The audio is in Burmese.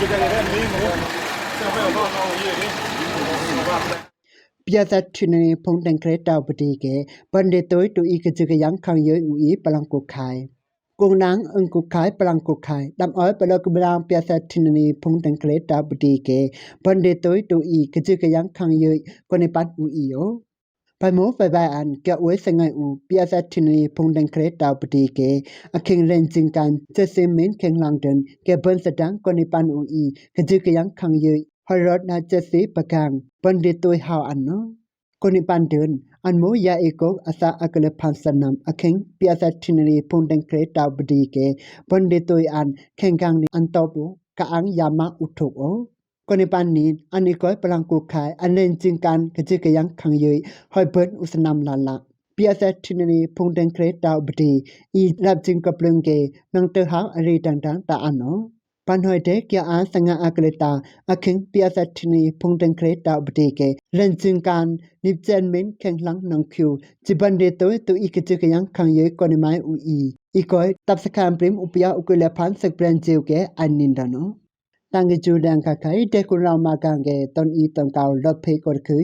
ဒီကနေ့မင်းမို့ဆက်ပဲတော့တော့ရေးတယ်ဒီဘာလဲ Piazza Trinity ဖုန်တန်ကရတာပတိကေပန်ဒေတိုတူဤကကြက ယံခံယဥဤပလန်ကိုခိုင်ကုံနန်းအန်ကိုခိုင်ပလန်ကိုခိုင်ဒမ်အောပလကဘရံ Piazza Trinity ဖုန်တန်ကရတာပတိကေပန်ဒေတိုတူဤကကြကယံခံယကိုနေပတ်ဥဤယောပမိုဖဘအန်ကဝဲစငိုင်ဥ Piazza Trinity ဖုန်တန်ကရတာပတိကေအခင်းရင်ချင်းကန်ချက် စင်မင်ခင်လန်ဒန်ကေဘန်စတန်ကိုနေပန်ဥဤကကြကယံခံယဟရတ်နာချက်စီပကံပန်ဒေတိုဟောအန်နော koni pandun anmo ya eko asa akale phansanam akheng piasa thinri phondeng kre taw bdi ke bonde toy an khengang ni antopu ka ang yama uthok o koni pan ni anikoy palang ku khai anen jingkan kje ke yang khang yei hoi ben usnam la la piasa thinri phondeng kre taw bdi i rap jing ka plung ke nang te ha ari tang tang ta ano ပန်ဟွေတဲ့ကျအားစငါအကလတာအခင်းပြသတ်နီဖုန်တန်ခရတာပတိကေလန်ချင်ကန်နိပချန်မင်ခင်လန်းနန်ကျူဂျပန်ဒေတိုတူဣကချကယံခံယေကိုနီမိုင်ဦးဤဤကိုတပ်စကံပရင်ဥပယဥကလဖန်စကပရန်ဂျေကေအန်နင်ဒနော တန်ကဂျူဒန်ခခိုင်တေကုရောင်မာကန်ကေတွန်ဤတန်ကောက်လော့ဖေကိုခု